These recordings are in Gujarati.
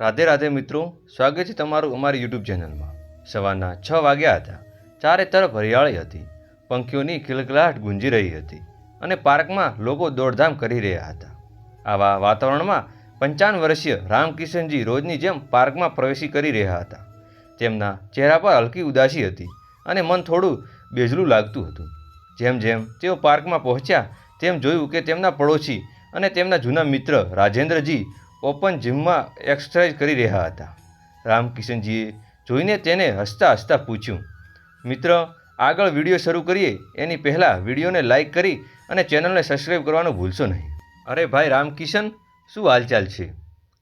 રાધે રાધે મિત્રો, સ્વાગત છે તમારું અમારી યુટ્યુબ ચેનલમાં. સવારના છ વાગ્યા હતા. ચારે તરફ હરિયાળી હતી. પંખીઓની કિલકલાટ ગુંજી રહી હતી અને પાર્કમાં લોકો દોડધામ કરી રહ્યા હતા. આવા વાતાવરણમાં પંચાવન વર્ષીય રામકિશનજી રોજની જેમ પાર્કમાં પ્રવેશી કરી રહ્યા હતા. તેમના ચહેરા પર હલકી ઉદાસી હતી અને મન થોડું બેજલું લાગતું હતું. જેમ જેમ તેઓ પાર્કમાં પહોંચ્યા, તેમ જોયું કે તેમના પડોશી અને તેમના જૂના મિત્ર રાજેન્દ્રજી ઓપન જીમમાં એક્સરસાઇઝ કરી રહ્યા હતા. રામકિશનજીએ જોઈને તેને હસતા હસતા પૂછ્યું, મિત્ર, આગળ વીડિયો શરૂ કરીએ. એની પહેલાં વિડીયોને લાઇક કરી અને ચેનલને સબસ્ક્રાઈબ કરવાનું ભૂલશો નહીં. અરે ભાઈ રામકિશન, શું હાલચાલ છે?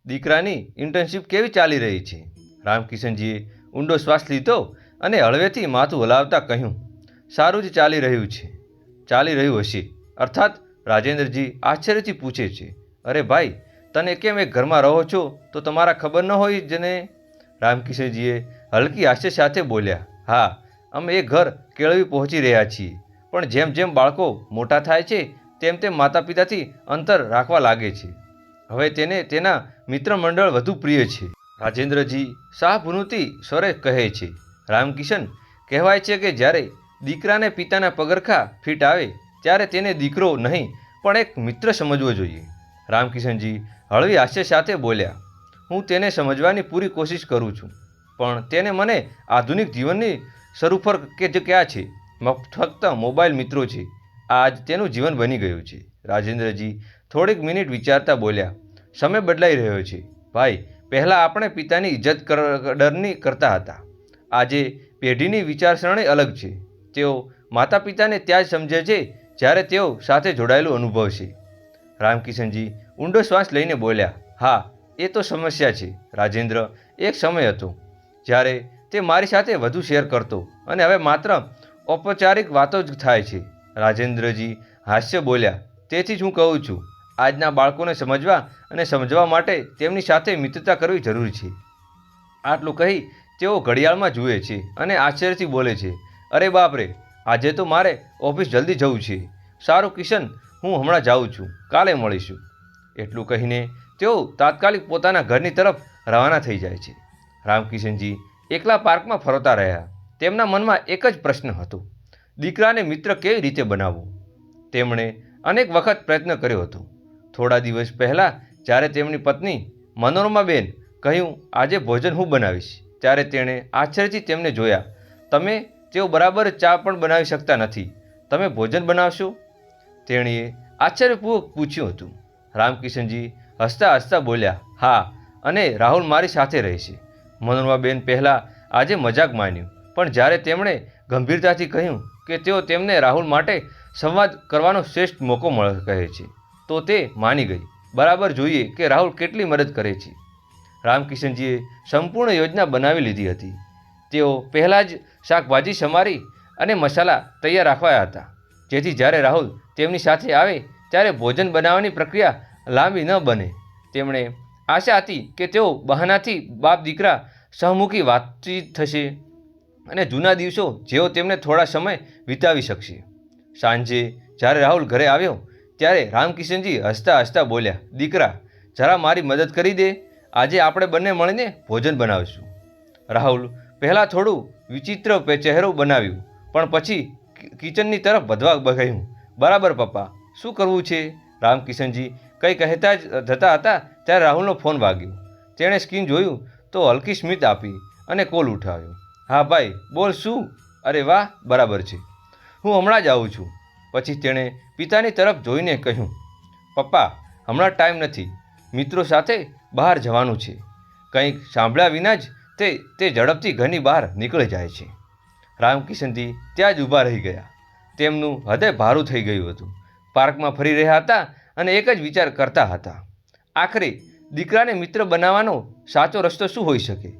દીકરાની ઇન્ટર્નશીપ કેવી ચાલી રહી છે? રામકિશનજીએ ઊંડો શ્વાસ લીધો અને હળવેથી માથું હલાવતા કહ્યું, સારું જ ચાલી રહ્યું છે. ચાલી રહ્યું હશે. અર્થાત રાજેન્દ્રજી આશ્ચર્યથી પૂછે છે, અરે ભાઈ તને કેમ એક ઘરમાં રહો છો? તો તમારા ખબર ન હોય જને રામકિશનજીએ હલકી હાસ્ય સાથે બોલ્યા, હા, અમે એ ઘર કેળવી પહોંચી રહ્યા છીએ. પણ જેમ જેમ બાળકો મોટા થાય છે, તેમ તેમ માતા પિતાથી અંતર રાખવા લાગે છે. હવે તેને તેના મિત્ર મંડળ વધુ પ્રિય છે. રાજેન્દ્રજી શાહભૂનુતિ સ્વરે કહે છે, રામકિશન, કહેવાય છે કે જ્યારે દીકરાને પિતાના પગરખા ફીટ આવે, ત્યારે તેને દીકરો નહીં, પણ એક મિત્ર સમજવો જોઈએ. રામકિશનજી હળવી હાસ્ય સાથે બોલ્યા, હું તેને સમજવાની પૂરી કોશિશ કરું છું, પણ તેને મને આધુનિક જીવનની સરુફર કે જે ક્યાં છે? ફક્ત મોબાઈલ મિત્રો છે. આજ તેનું જીવન બની ગયું છે. રાજેન્દ્રજી થોડીક મિનિટ વિચારતા બોલ્યા, સમય બદલાઈ રહ્યો છે. ભાઈ, પહેલાં આપણે પિતાની ઇજ્જત ડરની કરતા હતા. આજે પેઢીની વિચારસરણી અલગ છે. તેઓ માતા પિતાને ત્યાં જ સમજે છે, જ્યારે તેઓ સાથે જોડાયેલું અનુભવ છે. રામકિશનજી ઊંડો શ્વાસ લઈને બોલ્યા, હા, એ તો સમસ્યા છે, રાજેન્દ્ર, એક સમય હતો જ્યારે તે મારી સાથે વધુ શેર કરતો અને હવે માત્ર ઔપચારિક વાતો જ થાય છે. રાજેન્દ્રજી હાસ્ય બોલ્યા, તેથી જ હું કહું છું, આજના બાળકોને સમજવા અને સમજવા માટે તેમની સાથે મિત્રતા કરવી જરૂરી છે. આટલું કહી તેઓ ઘડિયાળમાં જુએ છે અને આશ્ચર્યથી બોલે છે, અરે બાપરે, આજે તો મારે ઓફિસ જલ્દી જવું છે. સારું કિશન હું હમણાં જાઉં છું, કાલે મળીશું. એટલું કહીને તેઓ તાત્કાલિક પોતાના ઘરની તરફ રવાના થઈ જાય છે. રામકિશનજી એકલા પાર્કમાં ફરતા રહ્યા. તેમના મનમાં એક જ પ્રશ્ન હતો, દીકરાને મિત્ર કેવી રીતે બનાવવો? તેમણે અનેક વખત પ્રયત્ન કર્યો હતો. થોડા દિવસ પહેલાં જ્યારે તેમની પત્ની મનોરમાબેન કહ્યું, આજે ભોજન હું બનાવીશ. ત્યારે તેણે આશ્ચર્યથી તેમને જોયા, તમે તેઓ બરાબર ચા પણ બનાવી શકતા નથી. તમે ભોજન બનાવશો? તેણીએ આશ્ચર્યપૂર્વક પૂછ્યું હતું. રામકિશનજી હસતા હસતા બોલ્યા, હા, અને રાહુલ મારી સાથે રહેશે મનોરમાબેન પહેલાં આજે મજાક માન્યું, પણ જ્યારે તેમણે ગંભીરતાથી કહ્યું કે તેઓ તેમને રાહુલ માટે સંવાદ કરવાનો શ્રેષ્ઠ મોકો મળે, કહે છે, તો તે માની ગઈ. બરાબર જોઈએ કે રાહુલ કેટલી મદદ કરે છે. રામકિશનજીએ સંપૂર્ણ યોજના બનાવી લીધી હતી. તેઓ પહેલાં જ શાકભાજી સમારી અને મસાલા તૈયાર રાખવાયા હતા. જેથી જ્યારે રાહુલ તેમની સાથે આવે ત્યારે ભોજન બનાવવાની પ્રક્રિયા લાંબી ન બને. તેમણે આશા હતી કે તેઓ બહાનાથી બાપ દીકરા સહમુખી વાતચીત થશે અને જૂના દિવસો જેઓ તેમને થોડા સમય વિતાવી શકશે. સાંજે જ્યારે રાહુલ ઘરે આવ્યો ત્યારે રામકિશનજી હસતા હસતા બોલ્યા, દીકરા, જરા મારી મદદ કરી દે. આજે આપણે બંને મળીને ભોજન બનાવીશું. રાહુલ પહેલાં થોડું વિચિત્ર ચહેરો બનાવ્યું, પણ પછી કિચનની તરફ વધવા કહ્યું બરાબર, પપ્પા. શું કરવું છે? રામકિશનજી કંઈ કહેતા જ જતા હતા ત્યારે રાહુલનો ફોન વાગ્યો. તેણે સ્ક્રીન જોયું તો હલકી સ્મિત આપી અને કોલ ઉઠાવ્યો. હા ભાઈ, બોલ શું? અરે વાહ, બરાબર છે. હું હમણાં જ આવું છું. પછી તેણે પિતાની તરફ જોઈને કહ્યું, પપ્પા, હમણાં ટાઈમ નથી. મિત્રો સાથે બહાર જવાનું છે. કંઈક સાંભળ્યા વિના જ તે તે ઝડપથી ઘરની બહાર નીકળી જાય છે. રામકિશનજી ત્યાં જ ઊભા રહી ગયા. તેમનું હૃદય ભારું થઈ ગયું હતું. પાર્કમાં ફરી રહ્યા હતા અને એક જ વિચાર કરતા હતા. આખરે દીકરાને મિત્ર બનાવવાનો સાચો રસ્તો શું હોઈ શકે?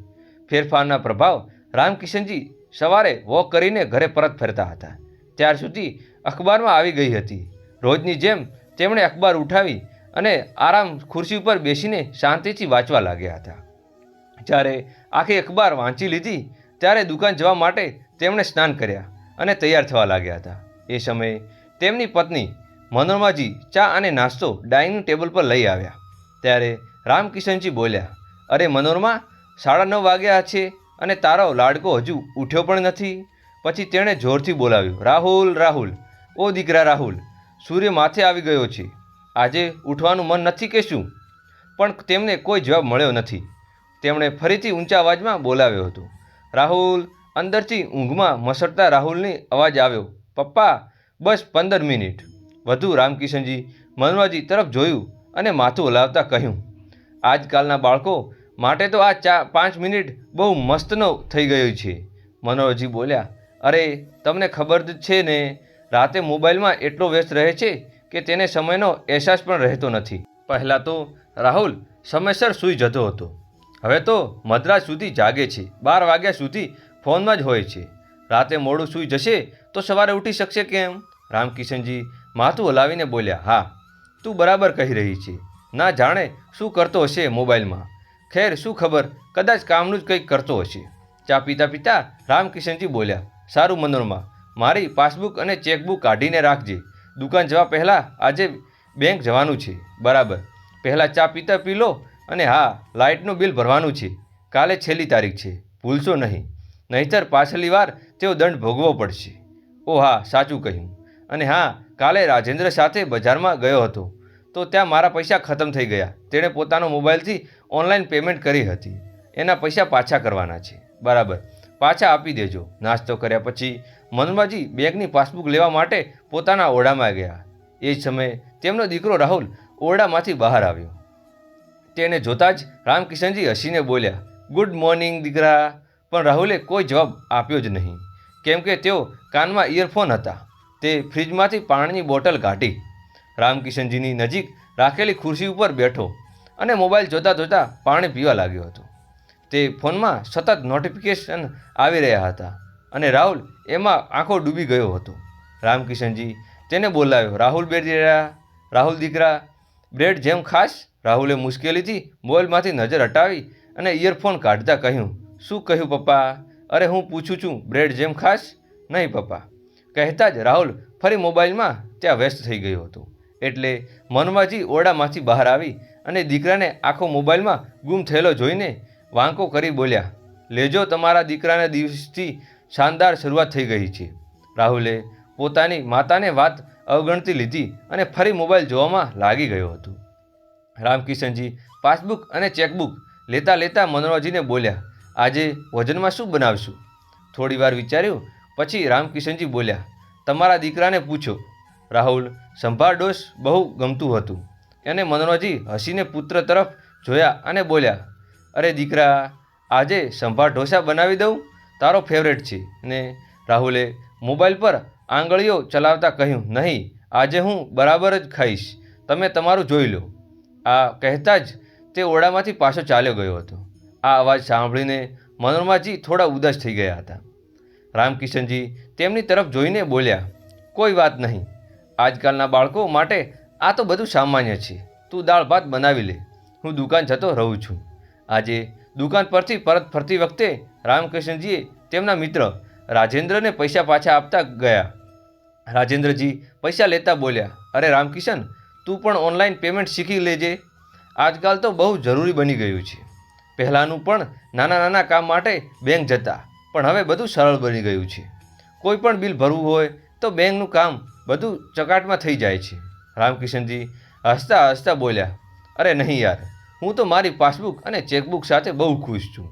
ફેરફારના પ્રભાવ રામકિશનજી સવારે વોક કરીને ઘરે પરત ફરતા હતા. ત્યાર સુધી અખબારમાં આવી ગઈ હતી. રોજની જેમ તેમણે અખબાર ઉઠાવી અને આરામ ખુરશી ઉપર બેસીને શાંતિથી વાંચવા લાગ્યા હતા. જ્યારે આખી અખબાર વાંચી લીધી, ત્યારે દુકાન જવા માટે તેમણે સ્નાન કર્યા અને તૈયાર થવા લાગ્યા હતા. એ સમયે તેમની પત્ની મનોરમાજી ચા અને નાસ્તો ડાઇનિંગ ટેબલ પર લઈ આવ્યા. ત્યારે રામકિશનજી બોલ્યા, અરે મનોરમા, સાડા નવ વાગ્યા છે અને તારો લાડકો હજુ ઉઠ્યો પણ નથી. પછી તેણે જોરથી બોલાવ્યું, રાહુલ રાહુલ, ઓ દીકરા રાહુલ, સૂર્ય માથે આવી ગયો છે. આજે ઉઠવાનું મન નથી કે શું? પણ તેમને કોઈ જવાબ મળ્યો નથી. તેમણે ફરીથી ઊંચા અવાજમાં બોલાવ્યો હતો, રાહુલ, અંદરથી ઊંઘમાં મસડતા રાહુલની અવાજ આવ્યો. પપ્પા, બસ પંદર મિનિટ. વધુ રામકિશનજી મનોરમાજી તરફ જોયું અને માથું હલાવતા કહ્યું, આજકાલના બાળકો માટે તો આ ચા પાંચ મિનિટ બહુ મસ્તનો થઈ ગયો છે. મનોહરજી બોલ્યા, અરે, તમને ખબર જ છે ને, રાતે મોબાઈલમાં એટલો વ્યસ્ત રહે છે કે તેને સમયનો અહેસાસ પણ રહેતો નથી. પહેલાં તો રાહુલ સમયસર સૂઈ જતો હતો. હવે તો મદ્રાસ સુધી જાગે છે. બાર વાગ્યા સુધી ફોનમાં જ હોય છે. રાતે મોડું સૂઈ જશે તો સવારે ઉઠી શકશે કેમ? રામકિશનજી માથું હલાવીને બોલ્યા, હા, તું બરાબર કહી રહી છે. ના જાણે શું કરતો હશે મોબાઈલમાં. ખેર, શું ખબર? કદાચ કામનું જ કંઈક કરતો હશે. ચા પીતા પીતા રામકિશનજી બોલ્યા, સારું મનોરમા. મારી પાસબુક અને ચેકબુક કાઢીને રાખજે. દુકાન જવા પહેલાં આજે બેંક જવાનું છે. બરાબર. પહેલાં ચા પીતા પી લો અને હા, લાઇટનું બિલ ભરવાનું છે. કાલે છેલ્લી તારીખ છે. ભૂલશો નહીં. નહીંતર પાછલી વાર તેઓ દંડ ભોગવવો પડશે. ઓ હા, સાચું કહ્યું. અને હા, કાલે રાજેન્દ્ર સાથે બજારમાં ગયો હતો. તો ત્યાં મારા પૈસા ખતમ થઈ ગયા. તેણે પોતાનો મોબાઈલથી ઓનલાઈન પેમેન્ટ કરી હતી. એના પૈસા પાછા કરવાના છે. બરાબર. પાછા આપી દેજો. નાસ્તો કર્યા પછી મનમાજી બેંકની પાસબુક લેવા માટે પોતાના ઓરડામાં ગયા. એ જ સમયે તેમનો દીકરો રાહુલ ઓરડામાંથી બહાર આવ્યો. તેને જોતાં જ રામકિશનજી હસીને બોલ્યા, ગુડ મોર્નિંગ દીકરા. પણ રાહુલે કોઈ જવાબ આપ્યો જ નહીં. કેમ કે તેઓ કાનમાં ઇયરફોન હતા. તે ફ્રિજમાંથી પાણીની બોટલ કાઢી. રામકિશનજીની નજીક રાખેલી ખુરશી ઉપર બેઠો અને મોબાઈલ જોતાં જોતાં પાણી પીવા લાગ્યો હતો. તે ફોનમાં સતત નોટિફિકેશન આવી રહ્યા હતા અને રાહુલ એમાં આંખો ડૂબી ગયો હતો. રામકિશનજી તેને બોલાવ્યો, રાહુલ બેટા રાહુલ દીકરા બ્રેડ જેમ ખાસ રાહુલે મુશ્કેલીથી મોબાઈલમાંથી નજર હટાવી અને ઇયરફોન કાઢતા કહ્યું, શું કહ્યું પપ્પા? અરે હું પૂછું છું બ્રેડ જેમ ખાસ નહીં પપ્પા. કહેતા જ રાહુલ ફરી મોબાઈલમાં ત્યાં વ્યસ્ત થઈ ગયો હતો. એટલે મનમાજી ઓરડામાંથી બહાર આવી અને દીકરાને આખો મોબાઈલમાં ગુમ થયેલો જોઈને વાંકો કરી બોલ્યા, લેજો, તમારા દીકરાના દિવસથી શાનદાર શરૂઆત થઈ ગઈ છે. રાહુલે પોતાની માતાને વાત અવગણતી લીધી અને ફરી મોબાઈલ જોવામાં લાગી ગયો હતો. રામકિશનજી પાસબુક અને ચેકબુક લેતા લેતા મનોરજીને બોલ્યા, આજે ભોજનમાં શું બનાવશું? થોડી વાર વિચાર્યું પછી રામકિશનજી બોલ્યા, તમારા દીકરાને પૂછો. રાહુલ સંભાર ડોસ બહુ ગમતું હતું. અને મનોરમાજી હસીને પુત્ર તરફ જોયા અને બોલ્યા, અરે દીકરા, આજે સંભાર ઢોસા બનાવી દઉં? તારો ફેવરેટ છે. ને રાહુલે મોબાઈલ પર આંગળીઓ ચલાવતા કહ્યું, નહીં, આજે હું બરાબર જ ખાઈશ. તમે તમારું જોઈ લો. આ કહેતા જ તે ઓરડામાંથી પાછો ચાલ્યો ગયો હતો. આ અવાજ સાંભળીને મનોરમાજી થોડા ઉદાસ થઈ ગયા હતા. રામકિશનજી તેમની તરફ જોઈને બોલ્યા, કોઈ વાત નહીં. આજકાલના બાળકો માટે આ તો બધું સામાન્ય છે. તું દાળ ભાત બનાવી લે. હું દુકાન જતો રહું છું. આજે દુકાન પરથી પરત ફરતી વખતે રામકૃષ્ણજીએ તેમના મિત્ર રાજેન્દ્રને પૈસા પાછા આપતા ગયા. રાજેન્દ્રજી પૈસા લેતા બોલ્યા, અરે રામકિશન, તું પણ ઓનલાઈન પેમેન્ટ શીખી લેજે. આજકાલ તો બહુ જરૂરી બની ગયું છે. પહેલાંનું પણ નાના નાના કામ માટે બેંક જતા. પણ હવે બધું સરળ બની ગયું છે. કોઈ પણ બિલ ભરવું હોય તો બેંકનું કામ બધું ચકાટમાં થઈ જાય છે. રામકિશનજી હસતા હસતા બોલ્યા, અરે નહીં યાર, હું તો મારી પાસબુક અને ચેકબુક સાથે બહુ ખુશ છું.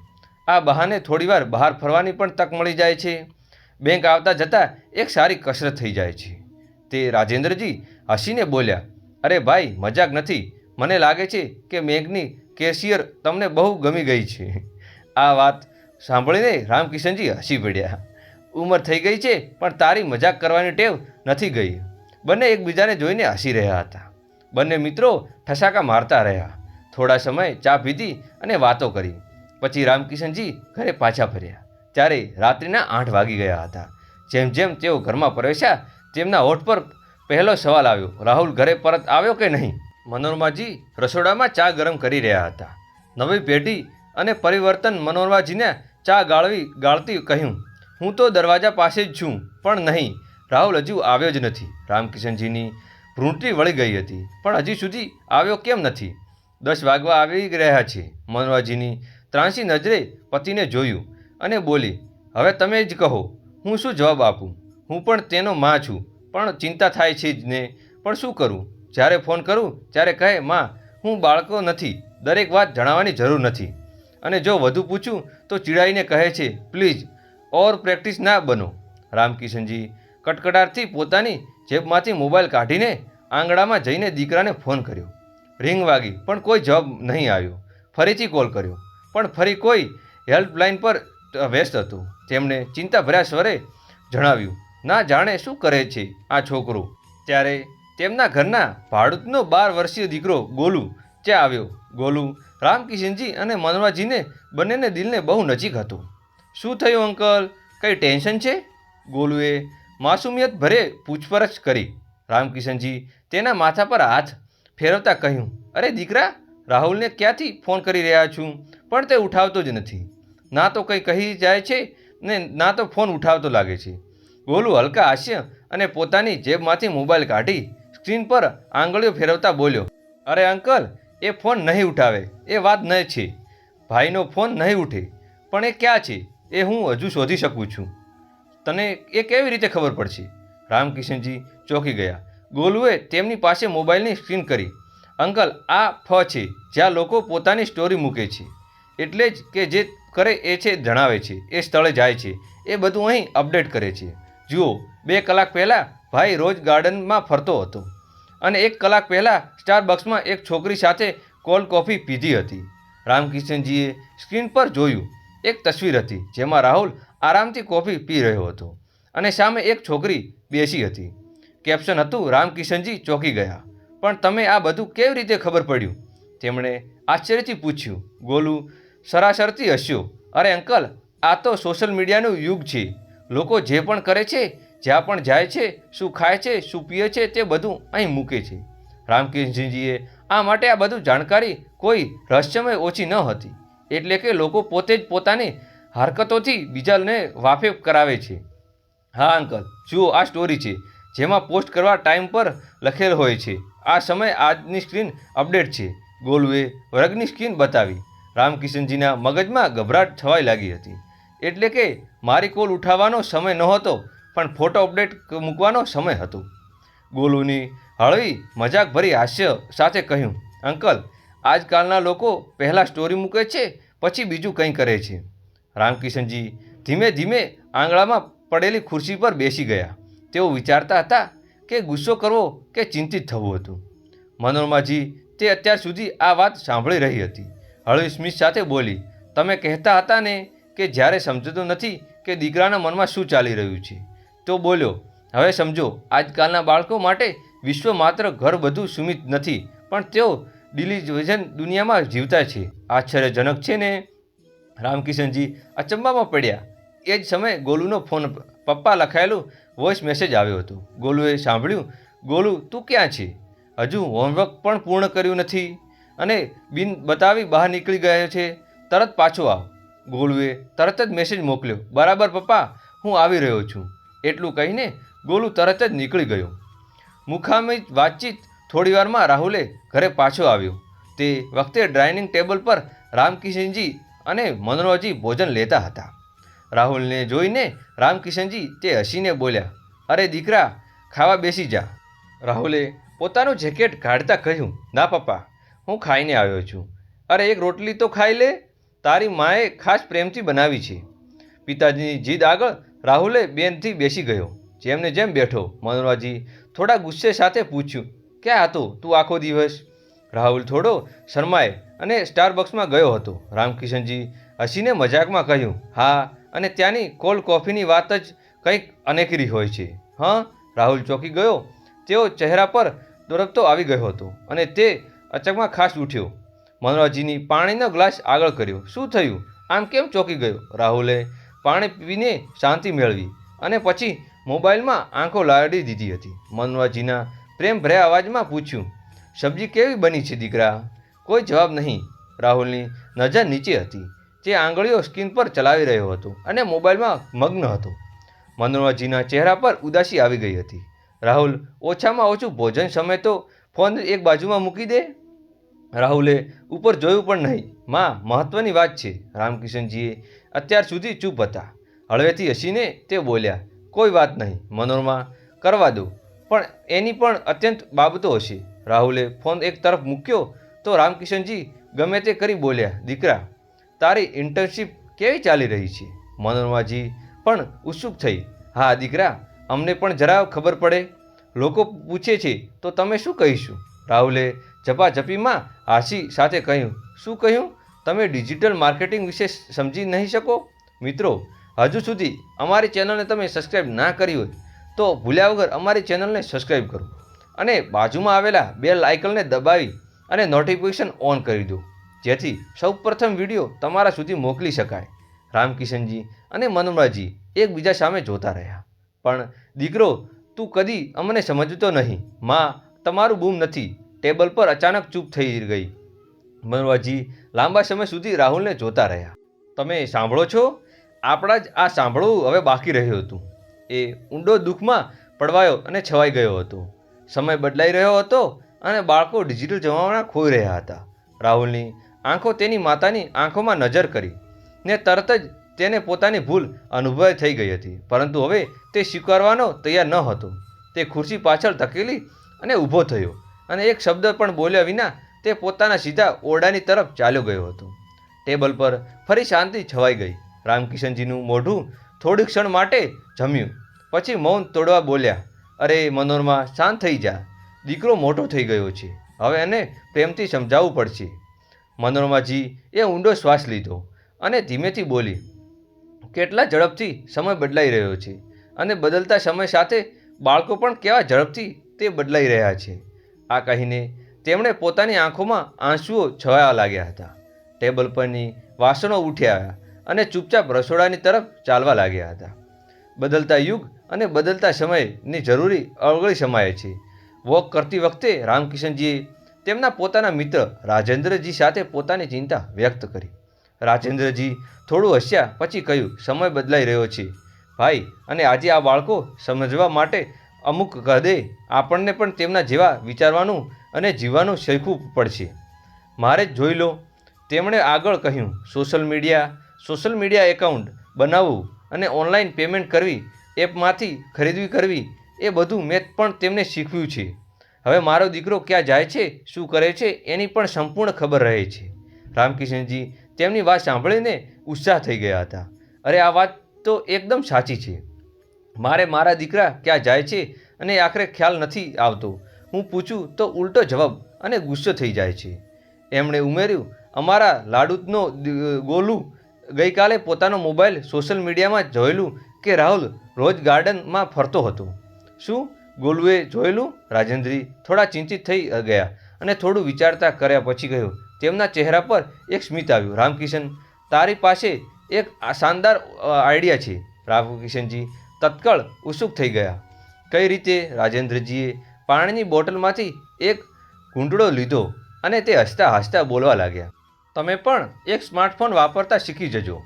આ બહાને થોડીવાર બહાર ફરવાની પણ તક મળી જાય છે. બેંક આવતા જતાં એક સારી કસરત થઈ જાય છે. તે રાજેન્દ્રજી હસીને બોલ્યા, અરે ભાઈ, મજાક નથી. મને લાગે છે કે બેંકની કેશિયર તમને બહુ ગમી ગઈ છે. આ વાત સાંભળીને રામકિશનજી, હસી પડ્યા. ઉંમર થઈ ગઈ છે, પણ તારી મજાક કરવાની ટેવ નથી ગઈ. બંને એકબીજાને જોઈને હસી રહ્યા હતા. બંને મિત્રો ઠસાકા મારતા રહ્યા. થોડા સમય ચા પીધી અને વાતો કરી. પછી રામકિશનજી ઘરે પાછા ફર્યા. ત્યારે રાત્રિના આઠ વાગી ગયા હતા. જેમ જેમ તેઓ ઘરમાં પ્રવેશ્યા, તેમના હોઠ પર પહેલો સવાલ આવ્યો, રાહુલ ઘરે પરત આવ્યો કે નહીં? મનોરમાજી રસોડામાં ચા ગરમ કરી રહ્યા હતા. નવી પેઢી અને પરિવર્તન મનોરમાજીને ચા ગાળવી, ગાળતી કહ્યું, હું તો દરવાજા પાસે જ છું, પણ નહીં. રાહુલ હજુ આવ્યો જ નથી. રામકિશનજીની ભ્રૂંટી વળી ગઈ હતી, પણ હજી સુધી આવ્યો કેમ નથી? દસ વાગવા આવી રહ્યા છે. મનોહરજીની ત્રાંસી નજરે પતિને જોયું અને બોલી, હવે તમે જ કહો, હું શું જવાબ આપું? હું પણ તેનો માં છું, પણ ચિંતા થાય છે જ ને, પણ શું કરું? જ્યારે ફોન કરું, ત્યારે કહે, માં, હું બાળકો નથી, દરેક વાત જણાવવાની જરૂર નથી. અને જો વધુ પૂછું તો ચીડાઈને કહે છે, પ્લીઝ, ઓર પ્રેક્ટિસ ના બનો. રામકિશનજી કટકટાટથી પોતાની જેબમાંથી મોબાઈલ કાઢીને આંગણામાં જઈને દીકરાને ફોન કર્યો. રિંગ વાગી, પણ કોઈ જવાબ નહીં આવ્યો. ફરીથી કોલ કર્યો, પણ ફરી કોઈ હેલ્પલાઇન પર વ્યસ્ત હતું. તેમણે ચિંતાભર્યા સ્વરે જણાવ્યું, ના જાણે શું કરે છે આ છોકરો. ત્યારે તેમના ઘરના ભાડૂતનો બાર વર્ષીય દીકરો ગોલુ ત્યાં આવ્યો. ગોલુ રામકિશનજી અને મનોરજીને બંનેને દિલને બહુ નજીક હતો. શું થયું અંકલ? કંઈ ટેન્શન છે? ગોલુએ માસુમિયત ભરે પૂછપરછ કરી. રામકિશનજી તેના માથા પર હાથ ફેરવતા કહ્યું, અરે દીકરા, રાહુલને ક્યાંથી ફોન કરી રહ્યા છું? પણ તે ઉઠાવતો જ નથી. ના તો કંઈ કહી જાય છે ને ના તો ફોન ઉઠાવતો લાગે છે. ગોલુ હલકા હાસ્ય અને પોતાની જેબમાંથી મોબાઈલ કાઢી સ્ક્રીન પર આંગળીઓ ફેરવતા બોલ્યો, અરે અંકલ એ ફોન નહીં ઉઠાવે. એ વાત ન છે. ભાઈનો ફોન નહીં ઉઠે. પણ એ ક્યાં છે? એ હું હજુ શોધી શકું છું. તને એ કેવી રીતે ખબર પડશે? રામકિશનજી ચોંકી ગયા. ગોલુએ તેમની પાસે મોબાઈલની સ્ક્રીન કરી. અંકલ, આ ફ છે, જ્યાં લોકો પોતાની સ્ટોરી મૂકે છે. એટલે જ કે જે કરે એ છે જણાવે છે. એ સ્થળે જાય છે. એ બધું અહીં અપડેટ કરે છે. જુઓ, બે કલાક પહેલાં ભાઈ રોજ ગાર્ડનમાં ફરતો હતો. અને એક કલાક પહેલાં સ્ટારબક્સમાં એક છોકરી સાથે કોલ્ડ કોફી પીધી હતી. રામકિશનજીએ સ્ક્રીન પર જોયું. એક તસવીર હતી જેમાં રાહુલ આરામથી કોફી પી રહ્યો હતો અને સામે એક છોકરી બેસી હતી. કેપ્શન હતું રામકિશનજી ચોંકી ગયા. પણ તમે આ બધું કેવી રીતે ખબર પડ્યું? તેમણે આશ્ચર્યથી પૂછ્યું. ગોલુ સરાસરથી હસ્યો. અરે અંકલ, આ તો સોશિયલ મીડિયાનું યુગ છે. લોકો જે પણ કરે છે જ્યાં પણ જાય છે, શું ખાય છે, શું પીએ છે તે બધું અહીં મૂકે છે. રામકૃષ્ણજીએ આ માટે આ બધું જાણકારી કોઈ રહસ્યમય ઓછી ન હતી. એટલે કે લોકો પોતે જ પોતાની હરકતોથી બીજાને વાફેફ કરાવે છે. હા, અંકલ, જુઓ, આ સ્ટોરી છે, જેમાં પોસ્ટ કરવા ટાઈમ પર લખેલ હોય છે. આ સમય આજની સ્ક્રીન અપડેટ છે. ગોલુએ વર્ગની સ્ક્રીન બતાવી. રામકિશનજીના મગજમાં ગભરાટ છવાઈ લાગી હતી. એટલે કે મારી કોલ ઉઠાવવાનો સમય નહોતો. પણ ફોટો અપડેટ મૂકવાનો સમય હતો. ગોલુની હળવી, મજાકભરી હાસ્ય સાથે કહ્યું, અંકલ, આજકાલના લોકો પહેલાં સ્ટોરી મૂકે છે, પછી બીજું કંઈ કરે છે. રામકિશનજી ધીમે ધીમે આંગળામાં પડેલી ખુરશી પર બેસી ગયા. તેઓ વિચારતા હતા કે ગુસ્સો કરવો કે ચિંતિત થવું હતું. મનોરમાજી તે અત્યાર સુધી આ વાત સાંભળી રહી હતી. હળવી સ્મિત સાથે બોલી, તમે કહેતા હતા ને કે જ્યારે સમજતું નથી કે દીકરાના મનમાં શું ચાલી રહ્યું છે. તો બોલ્યો, હવે સમજો, આજકાલના બાળકો માટે વિશ્વ માત્ર ઘર બધું સીમિત નથી, પણ તેઓ ડિલિવિઝન દુનિયામાં જીવતા છે. આશ્ચર્યજનક છે ને? રામકિશનજી અચંબામાં પડ્યા. એ જ સમયે ગોલુનો ફોન પપ્પા લખાયેલું વોઇસ મેસેજ આવ્યો હતો. ગોલુએ સાંભળ્યું, ગોલુ, તું ક્યાં છે? હજુ હોમવર્ક પણ પૂર્ણ કર્યું નથી અને બિન બતાવી બહાર નીકળી ગયો છે. તરત પાછો આવ. ગોલુએ તરત જ મેસેજ મોકલ્યો, બરાબર પપ્પા, હું આવી રહ્યો છું. એટલું કહીને ગોલુ તરત જ નીકળી ગયો. મુખામી વાતચીત થોડીવારમાં રાહુલે ઘરે પાછો આવ્યો. તે વખતે ડાઇનિંગ ટેબલ પર રામકિશનજી અને મનોરજી ભોજન લેતા હતા. રાહુલને જોઈને રામકિશનજી તે હસીને બોલ્યા, અરે દીકરા, ખાવા બેસી જા. રાહુલે પોતાનું જેકેટ કાઢતા કહ્યું, ના પપ્પા, હું ખાઈને આવ્યો છું. અરે એક રોટલી તો ખાઈ લે. તારી માએ ખાસ પ્રેમથી બનાવી છે. પિતાજીની જીદ આગળ રાહુલે બેનથી બેસી ગયો. જેમને જેમ બેઠો મનોરાજી થોડા ગુસ્સે સાથે પૂછ્યું, ક્યાં હતો તું? આખો દિવસ? રાહુલ થોડો શરમાય અને સ્ટારબક્સમાં ગયો હતો. રામકિશનજી હસીને મજાકમાં કહ્યું, હા, અને ત્યાંની કોલ્ડ કોફીની વાત જ કંઈક અનેકરી હોય છે. હં? રાહુલ ચોંકી ગયો. તેઓ ચહેરા પર દોરકતો આવી ગયો હતો અને તે અચકમાં ખાસ ઉઠ્યો. મનોરાજીની પાણીનો ગ્લાસ આગળ કર્યો. શું થયું? આમ કેમ ચોંકી ગયો? રાહુલે પાણી પીને શાંતિ મેળવી અને પછી મોબાઈલમાં આંખો લાડી દીધી હતી. મનવાજીના પ્રેમ ભર્યા અવાજમાં પૂછ્યું, સબ્જી કેવી બની છે દીકરા? કોઈ જવાબ નહીં. રાહુલની નજર નીચે હતી તે આંગળીઓ સ્ક્રીન પર ચલાવી રહ્યો હતો અને મોબાઈલમાં મગ્ન હતો. મનોરજીના ચહેરા પર ઉદાસી આવી ગઈ હતી. રાહુલ, ઓછામાં ઓછું ભોજન સમય તો ફોન એક બાજુમાં મૂકી દે. રાહુલે ઉપર જોયું પણ નહીં. માં, મહત્વની વાત છે. રામકિશનજીએ અત્યાર સુધી ચૂપ હતા. હળવેથી હસીને તે બોલ્યા, કોઈ વાત નહીં, મનોરમા કરવા દો. પણ એની પણ અત્યંત બાબતો હશે. રાહુલે ફોન એક તરફ મૂક્યો તો રામકિશનજી ગમે તે કરી બોલ્યા, દીકરા, તારી ઇન્ટર્નશીપ કેવી ચાલી રહી છે? મનોરમાજી પણ ઉત્સુક થઈ. હા, દીકરા, અમને પણ જરા ખબર પડે. લોકો પૂછે છે, તો તમે શું કહીશું? રાહુલે ઝપાઝપીમાં હાસી સાથે કહ્યું, શું કહ્યું? તમે ડિજિટલ માર્કેટિંગ વિશે સમજી નહીં શકો? મિત્રો, હજુ સુધી અમારી ચેનલને તમે સબસ્ક્રાઈબ ના કરી હોય, તો ભૂલ્યા વગર અમારી ચેનલને સબસ્ક્રાઈબ કરો અને બાજુમાં આવેલા બેલ આઇકનને દબાવી અને નોટિફિકેશન ઓન કરી દો, જેથી સૌપ્રથમ વીડિયો તમારા સુધી મોકલી શકાય. રામકિશનજી અને મનોમરાજી એકબીજા સામે જોતા રહ્યા. પણ દીકરો, તું કદી અમને સમજતો નહીં. માં, તમારું બૂમ નથી. ટેબલ પર અચાનક ચૂપ થઈ ગઈ. મનોરજી લાંબા સમય સુધી રાહુલને જોતા રહ્યા. તમે સાંભળો છો? આપણા જ આ સાંભળવું હવે બાકી રહ્યું હતું. એ ઊંડો દુઃખમાં પડવાયો અને છવાઈ ગયો હતો. સમય બદલાઈ રહ્યો હતો અને બાળકો ડિજિટલ જમાવણા ખોઈ રહ્યા હતા. રાહુલની આંખો તેની માતાની આંખોમાં નજર કરી ને તરત જ તેને પોતાની ભૂલ અનુભવ થઈ ગઈ હતી. પરંતુ હવે તે સ્વીકારવાનો તૈયાર ન હતો. તે ખુરશી પાછળ ધકેલી અને ઊભો થયો. અને એક શબ્દ પણ બોલ્યા વિના તે પોતાના સીધા ઓરડાની તરફ ચાલ્યો ગયો હતો. ટેબલ પર ફરી શાંતિ છવાઈ ગઈ. રામકિશનજીનું મોઢું થોડી ક્ષણ માટે જમ્યું. પછી મૌન તોડવા બોલ્યા, અરે, મનોરમા શાંત થઈ જા. દીકરો મોટો થઈ ગયો છે. હવે એને પ્રેમથી સમજાવવું પડશે. મનોરમાજી એ ઊંડો શ્વાસ લીધો અને ધીમેથી બોલી, કેટલા ઝડપથી સમય બદલાઈ રહ્યો છે અને બદલતા સમય સાથે બાળકો પણ કેવા ઝડપથી તે બદલાઈ રહ્યા છે. આ કહીને તેમણે પોતાની આંખોમાં આંસુઓ છવાયા લાગ્યા હતા. ટેબલ પરની વાસણો ઉઠ્યા અને ચૂપચાપ રસોડાની તરફ ચાલવા લાગ્યા હતા. બદલતા યુગ અને બદલતા સમયની જરૂરી અવગળી સમાય છે. વોક કરતી વખતે રામકિશનજીએ તેમના પોતાના મિત્ર રાજેન્દ્રજી સાથે પોતાની ચિંતા વ્યક્ત કરી. રાજેન્દ્રજી થોડું હસ્યા પછી કહ્યું, સમય બદલાઈ રહ્યો છે. ભાઈ, અને આજે આ બાળકો સમજવા માટે અમુક કદે આપણને પણ તેમના જેવા વિચારવાનું અને જીવવાનું શીખવું પડશે. મારે જ જોઈ લો, તેમણે આગળ કહ્યું, social media social media account બનાવવું અને ઓનલાઈન પેમેન્ટ કરવી, એપમાંથી ખરીદવી કરવી, એ બધું મેં પણ તેમને શીખવ્યું છે. હવે મારો દીકરો ક્યાં જાય છે, શું કરે છે, એની પણ સંપૂર્ણ ખબર રહે છે. રામકિશનજી તેમની વાત સાંભળીને ઉત્સાહ થઈ ગયા હતા. અરે, આ વાત તો એકદમ સાચી છે. મારે મારા દીકરા ક્યાં જાય છે અને આખરે ખ્યાલ નથી આવતો. હું પૂછું તો ઉલટો જવાબ અને ગુસ્સો થઈ જાય છે. એમણે ઉમેર્યું, અમારા લાડુતનો ગોલું ગઈકાલે પોતાનો મોબાઈલ સોશિયલ મીડિયામાં જોયેલું કે રાહુલ રોજ ગાર્ડનમાં ફરતો હતો. શું? ગોલુએ જોયેલું. રાજેન્દ્રી થોડા ચિંતિત થઈ ગયા અને થોડું વિચારતા કર્યા પછી ગયો તેમના ચહેરા પર એક સ્મિત આવ્યું. રામકિશન, તારી પાસે એક શાનદાર આઈડિયા છે. રામકિશનજી તત્કાળ ઉત્સુક થઈ ગયા. કઈ રીતે? રાજેન્દ્રજીએ પાણીની બોટલમાંથી એક ઘૂંટડો લીધો અને તે હસતા હસતા બોલવા લાગ્યા. તમે પણ એક સ્માર્ટફોન વાપરતા શીખી જજો.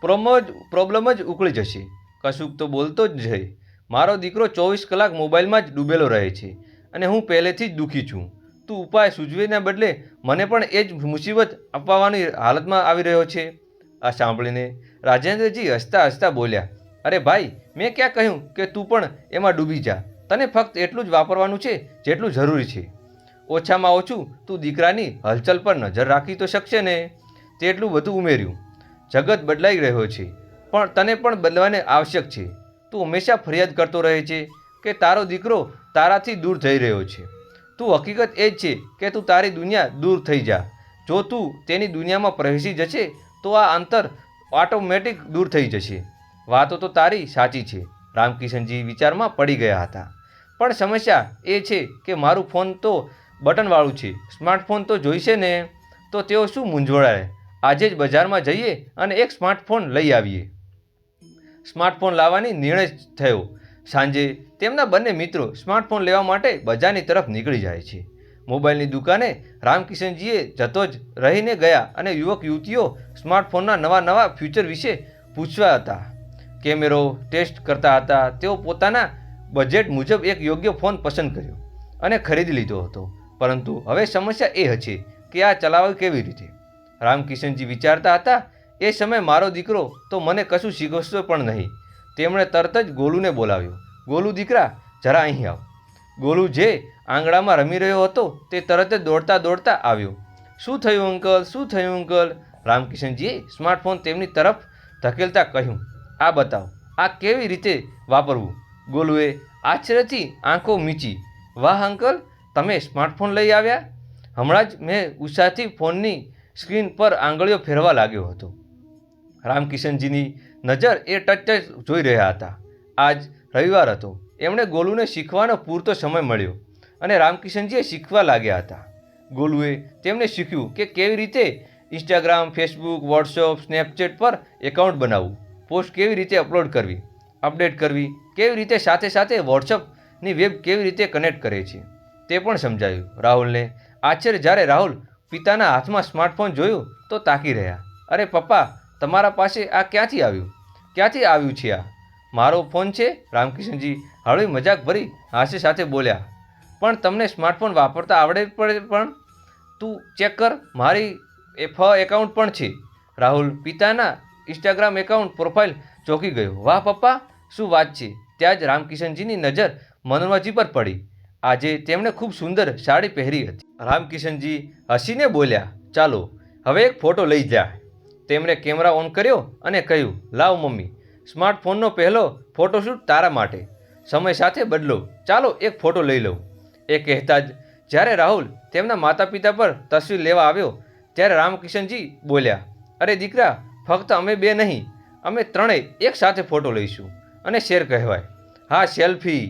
પ્રોમો જ, પ્રોબ્લેમ જ ઉકળી જશે. કશુંક તો બોલતો જ છે મારો દીકરો ચોવીસ કલાક મોબાઈલમાં જ ડૂબેલો રહે છે અને હું પહેલેથી જ દુઃખી છું. તું ઉપાય સૂચવીને બદલે મને પણ એ જ મુસીબત અપાવવાની હાલતમાં આવી રહ્યો છે. આ સાંભળીને રાજેન્દ્રજી હસતા હસતા બોલ્યા અરે ભાઈ, મેં ક્યાં કહ્યું કે તું પણ એમાં ડૂબી જા? તને ફક્ત એટલું જ વાપરવાનું છે જેટલું જરૂરી છે. ઓછામાં ઓછું તું દીકરાની હલચલ પર નજર રાખી તો શકશે ને? તેટલું બધું ઉમેર્યું. જગત બદલાઈ રહ્યો છે, પણ તને પણ બદલવાને આવશ્યક છે. તું હંમેશા ફરિયાદ કરતો રહે છે કે તારો દીકરો તારાથી દૂર થઈ રહ્યો છે. તું હકીકત એ જ છે કે તું તારી દુનિયા દૂર થઈ જા. જો તું તેની દુનિયામાં પ્રવેશી જશે, તો આ અંતર ઓટોમેટિક દૂર થઈ જશે. વાતો તો તારી સાચી છે. રામકિશનજી વિચારમાં પડી ગયા હતા. પણ સમસ્યા એ છે કે મારું ફોન તો બટનવાળું છે. સ્માર્ટફોન તો જોઈશે ને, તો તેઓ શું મૂંઝવડાય આજે જ બજારમાં જઈએ અને એક સ્માર્ટફોન લઈ આવીએ. સ્માર્ટફોન લાવવાની નિર્ણય થયો. સાંજે તેમના બંને મિત્રો સ્માર્ટફોન લેવા માટે બજારની તરફ નીકળી જાય છે. મોબાઈલની દુકાને રામકિશનજીએ જતો જ રહીને ગયા અને યુવક યુવતીઓ સ્માર્ટફોનના નવા નવા ફ્યુચર વિશે પૂછવા હતા. કેમેરો ટેસ્ટ કરતા હતા, તેઓ પોતાના બજેટ મુજબ એક યોગ્ય ફોન પસંદ કર્યો અને ખરીદી લીધો હતો. પરંતુ હવે સમસ્યા એ હતી કે આ ચલાવવી કેવી રીતે? રામકિશનજી વિચારતા હતા, એ સમયે મારો દીકરો તો મને કશું શીખવશો પણ નહીં. તેમણે તરત જ ગોલુને બોલાવ્યો, ગોલુ દીકરા, જરા અહીં આવ. ગોલુ જે આંગણામાં રમી રહ્યો હતો તે તરત જ દોડતા દોડતા આવ્યો. શું થયું અંકલ? શું થયું અંકલ? રામકિશનજીએ સ્માર્ટફોન તેમની તરફ ધકેલતા કહ્યું આ બતાવ. આ કેવી રીતે વાપરવું? ગોલુએ આશ્ચર્યથી આંખો મીચી. વાહ, અંકલ, તમે સ્માર્ટફોન લઈ આવ્યા? હમણાં જ મેં ઉત્સાહથી ફોનની સ્ક્રીન પર આંગળીઓ ફેરવા લાગ્યો હતો. રામકિશનજીની નજર એ ટચ ટચ જોઈ રહ્યા હતા. આજ રવિવાર હતો. એમણે ગોલુને શીખવાનો પૂરતો સમય મળ્યો અને રામકિશનજીએ શીખવા લાગ્યા હતા. ગોલુએ તેમને શીખ્યું કે કેવી રીતે ઇન્સ્ટાગ્રામ, ફેસબુક, વોટ્સઅપ, સ્નેપચેટ પર એકાઉન્ટ બનાવવું. પોસ્ટ કેવી રીતે અપલોડ કરવી, અપડેટ કરવી, કેવી રીતે સાથે સાથે વોટ્સઅપની વેબ કેવી રીતે કનેક્ટ કરે છે, તે પણ સમજાયું. રાહુલને આશ્ચર્ય જ્યારે રાહુલ પિતાના હાથમાં સ્માર્ટફોન જોયું તો તાકી રહ્યા. અરે પપ્પા, તમારા પાસે આ ક્યાંથી આવ્યું? ક્યાંથી આવ્યું છે આ? મારો ફોન છે? રામકિશનજી હળવી મજાક ભરી હાસ્ય સાથે બોલ્યા. પણ તમને સ્માર્ટફોન વાપરતા આવડે પડે પણ તું ચેક કર, મારી ફ એકાઉન્ટ પણ છે. રાહુલ પિતાના ઇન્સ્ટાગ્રામ એકાઉન્ટ પ્રોફાઇલ ચોંકી ગયો. વાહ પપ્પા, શું વાત છે? ત્યાં જ રામકિશનજીની નજર મનોરમાજી પર પડી. આજે તેમણે ખૂબ સુંદર સાડી પહેરી હતી. રામકિશનજી હસીને બોલ્યા, ચાલો, હવે એક ફોટો લઈ જા. તેમણે કેમેરા ઓન કર્યો અને કહ્યું, લાવ મમ્મી, સ્માર્ટફોનનો પહેલો ફોટોશૂટ તારા માટે. સમય સાથે બદલો. ચાલો, એક ફોટો લઈ લઉં. એ કહેતા જ જ્યારે રાહુલ તેમના માતા પિતા પર તસવીર લેવા આવ્યો, ત્યારે રામકિશનજી બોલ્યા, અરે દીકરા ફક્ત અમે બે નહીં, અમે ત્રણેય એક સાથે ફોટો લઈશું અને શેર કહેવાય. હા સેલ્ફી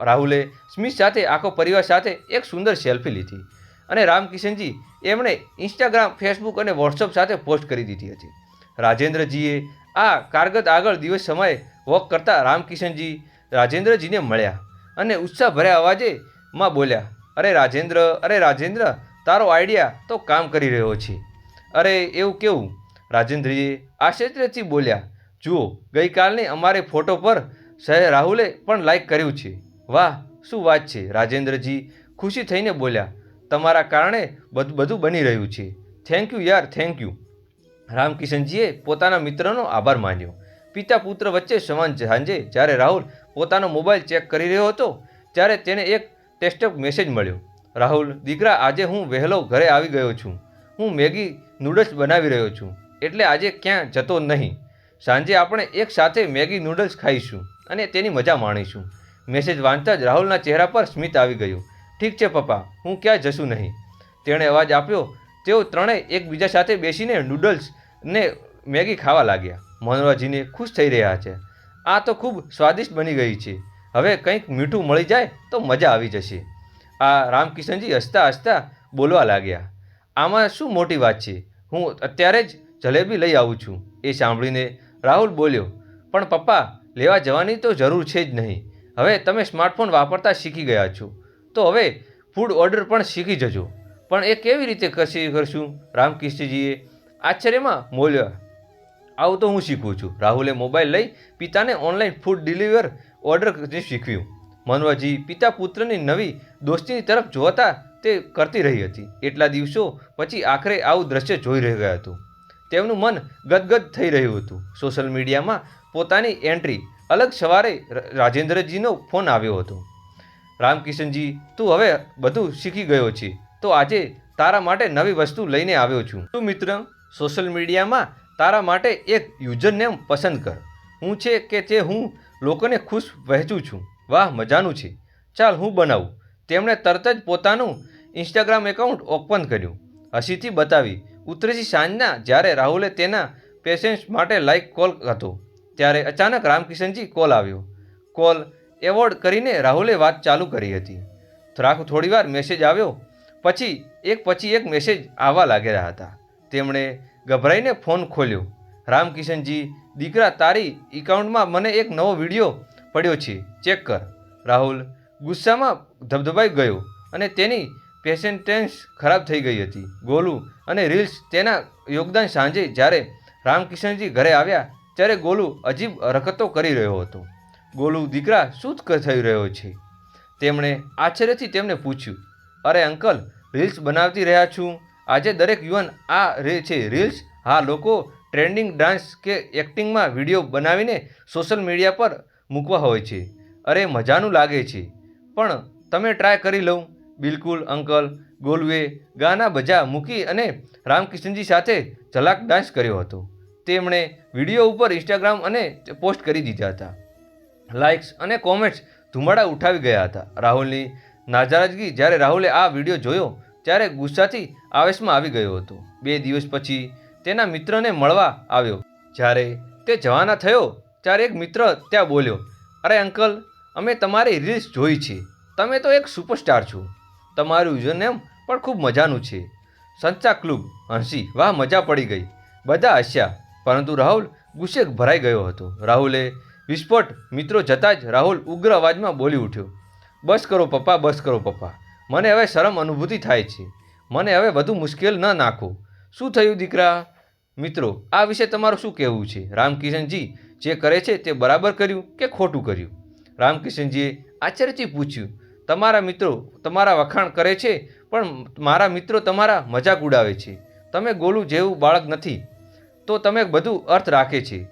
રાહુલે, સ્મિત સાથે, આખો પરિવાર સાથે એક સુંદર સેલ્ફી લીધી. અને રામકિશનજી, એમણે ઇન્સ્ટાગ્રામ ફેસબુક અને વોટ્સઅપ સાથે પોસ્ટ કરી દીધી હતી. રાજેન્દ્રજીએ આ કારગત આગળ દિવસ સમયે વોક કરતા રામકિશનજી રાજેન્દ્રજીને મળ્યા અને ઉત્સાહ ભર્યા અવાજે માં બોલ્યા, અરે રાજેન્દ્ર અરે રાજેન્દ્ર, તારો આઈડિયા તો કામ કરી રહ્યો છે. અરે એવું કેવું? રાજેન્દ્રજીએ આશ્ચર્યથી બોલ્યા, જુઓ, ગઈકાલની અમારે ફોટો પર સહે રાહુલે પણ લાઈક કર્યું છે. વાહ, શું વાત છે? રાજેન્દ્રજી ખુશી થઈને બોલ્યા, તમારા કારણે બધું બની રહ્યું છે. થેન્ક યુ યાર થેન્ક યુ રામકિશનજીએ પોતાના મિત્રનો આભાર માન્યો. પિતા પુત્ર વચ્ચે સમાન સાંજે જ્યારે રાહુલ પોતાનો મોબાઈલ ચેક કરી રહ્યો હતો, ત્યારે તેને એક ટેસ્ટઅપ મેસેજ મળ્યો. રાહુલ, દીકરા, આજે હું વહેલો ઘરે આવી ગયો છું. હું મેગી નૂડલ્સ બનાવી રહ્યો છું. એટલે આજે ક્યાં જતો નહીં. સાંજે આપણે એક સાથે મેગી નૂડલ્સ ખાઈશું અને તેની મજા માણીશું. મેસેજ વાંચતા જ રાહુલના ચહેરા પર સ્મિત આવી ગયું. ઠીક છે, પપ્પા, હું ક્યાં જશું નહીં. તેણે અવાજ આપ્યો. તેઓ ત્રણેય એકબીજા સાથે બેસીને નૂડલ્સ ને મેગી ખાવા લાગ્યા. મનોરાજીને ખુશ થઈ રહ્યા છે. આ તો ખૂબ સ્વાદિષ્ટ બની ગઈ છે. હવે કંઈક મીઠું મળી જાય તો મજા આવી જશે. આ રામકિશનજી હસતા હસતા બોલવા લાગ્યા. આમાં શું મોટી વાત છે? હું અત્યારે જ જલેબી લઈ આવું છું. એ સાંભળીને રાહુલ બોલ્યો, પણ પપ્પા, લેવા જવાની તો જરૂર છે જ નહીં. હવે તમે સ્માર્ટફોન વાપરતા શીખી ગયા છો. તો હવે ફૂડ ઓર્ડર પણ શીખી જજો. પણ એ કેવી રીતે કશી કરશું? રામકૃષ્ણજીએ આશ્ચર્યમાં બોલ્યા, આવું તો હું શીખું છું. રાહુલે મોબાઈલ લઈ પિતાને ઓનલાઈન ફૂડ ડિલિવર ઓર્ડર શીખવ્યું. મનોજી પિતા પુત્રની નવી દોસ્તીની તરફ જોતા તે કરતી રહી હતી. એટલા દિવસો પછી આખરે આવું દ્રશ્ય જોઈ રહ્યા હતું. તેમનું મન ગદગદ થઈ રહ્યું હતું. સોશિયલ મીડિયામાં પોતાની એન્ટ્રી અલગ સવારે રાજેન્દ્રજીનો ફોન આવ્યો હતો. રામકિશનજી, તું હવે બધું શીખી ગયો છે. તો આજે તારા માટે નવી વસ્તુ લઈને આવ્યો છું. તું મિત્ર, સોશિયલ મીડિયામાં તારા માટે એક યુઝર નેમ પસંદ કર. હું છે કે તે હું લોકોને ખુશ વહેંચું છું. વાહ, મજાનું છે. ચાલ, હું બનાવું. તેમણે તરત જ પોતાનું ઇન્સ્ટાગ્રામ એકાઉન્ટ ઓપન કર્યું. હસીથી બતાવી ઉતરેથી સાંજના જ્યારે રાહુલે તેના પેશન્ટ્સ માટે લાઈક કોલ હતો, ત્યારે અચાનક રામકિશનજી કોલ આવ્યો. કોલ એવોર્ડ કરીને રાહુલે વાત ચાલુ કરી હતી. થોડાક થોડીવાર મેસેજ આવ્યો, પછી એક પછી એક મેસેજ આવવા લાગેલા હતા. તેમણે ગભરાઈને ફોન ખોલ્યો. રામકિશનજી, દીકરા, તારી એકાઉન્ટમાં મને એક નવો વીડિયો પડ્યો છે. ચેક કર. રાહુલ ગુસ્સામાં ધબધબાઈ ગયો અને તેની પેશન્ટેન્સ ખરાબ થઈ ગઈ હતી. ગોલુ અને રીલ્સ તેના યોગદાન સાંજે જ્યારે રામકિશનજી ઘરે આવ્યા, ત્યારે ગોલુ અજીબ હરકતો કરી રહ્યો હતો. ગોલુ, દીકરા, શું થઈ રહ્યો છે? તેમણે આશ્ચર્યથી તેમને પૂછ્યું, અરે અંકલ, રીલ્સ બનાવતી રહ્યા છું. આજે દરેક યુવાન આ રે છે. રીલ્સ? હા, લોકો ટ્રેન્ડિંગ ડાન્સ કે એક્ટિંગમાં વીડિયો બનાવીને સોશિયલ મીડિયા પર મૂકવા હોય છે. અરે, મજાનું લાગે છે. પણ તમે ટ્રાય કરી લઉં. બિલકુલ, અંકલ. ગોલવે ગાના બજા મૂકી અને રામકિશનજી સાથે ઝલાક ડાન્સ કર્યો હતો. તેમણે વીડિયો ઉપર ઇન્સ્ટાગ્રામ અને પોસ્ટ કરી દીધા હતા. લાઇક્સ અને કોમેન્ટ્સ ધુમાડા ઉઠાવી ગયા હતા. રાહુલની નાજારાજગી જ્યારે રાહુલે આ વીડિયો જોયો, ત્યારે ગુસ્સાથી આવેશમાં આવી ગયો હતો. બે દિવસ પછી તેના મિત્રને મળવા આવ્યો. જ્યારે તે જવાના થયો, ત્યારે એક મિત્ર ત્યાં બોલ્યો, અરે અંકલ, અમે તમારી રીલ્સ જોઈ છે. તમે તો એક સુપરસ્ટાર છો. તમારું યુઝરનેમ પણ ખૂબ મજાનું છે. સંચા ક્લુબ, હસી, વાહ, મજા પડી ગઈ. બધા હસ્યા, પરંતુ રાહુલ ગુસ્સે ભરાઈ ગયો હતો. રાહુલે વિસ્ફોટ, મિત્રો જતાં જ રાહુલ ઉગ્ર અવાજમાં બોલી ઉઠ્યો, બસ કરો પપ્પા, બસ કરો પપ્પા. મને હવે શરમ અનુભૂતિ થાય છે. મને હવે વધુ મુશ્કેલ ન નાખો. શું થયું દીકરા? મિત્રો, આ વિશે તમારું શું કહેવું છે? રામકિશનજી જે કરે છે તે બરાબર કર્યું કે ખોટું કર્યું? રામકિશનજીએ આશ્ચર્યથી પૂછ્યું તમારા મિત્રો તમારા વખાણ કરે છે, પણ મારા મિત્રો તમારા મજાક ઉડાવે છે. તમે ગોલું જેવું બાળક નથી. તો તમે બધું અર્થ રાખે છે.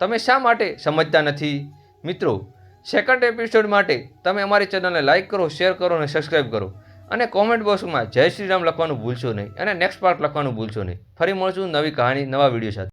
તમે શા માટે સમજતા નથી? મિત્રો સેકન્ડ એપિસોડ માટે તમે અમારી ચેનલને લાઇક કરો શેર કરો અને સબસ્ક્રાઈબ કરો. અને કોમેન્ટ બોક્સમાં જય શ્રી રામ લખવાનું ભૂલશો નહીં અને નેક્સ્ટ પાર્ટ લખવાનું ભૂલશો નહીં. ફરી મળશું નવી કહાની, નવા વીડિયો સાથે.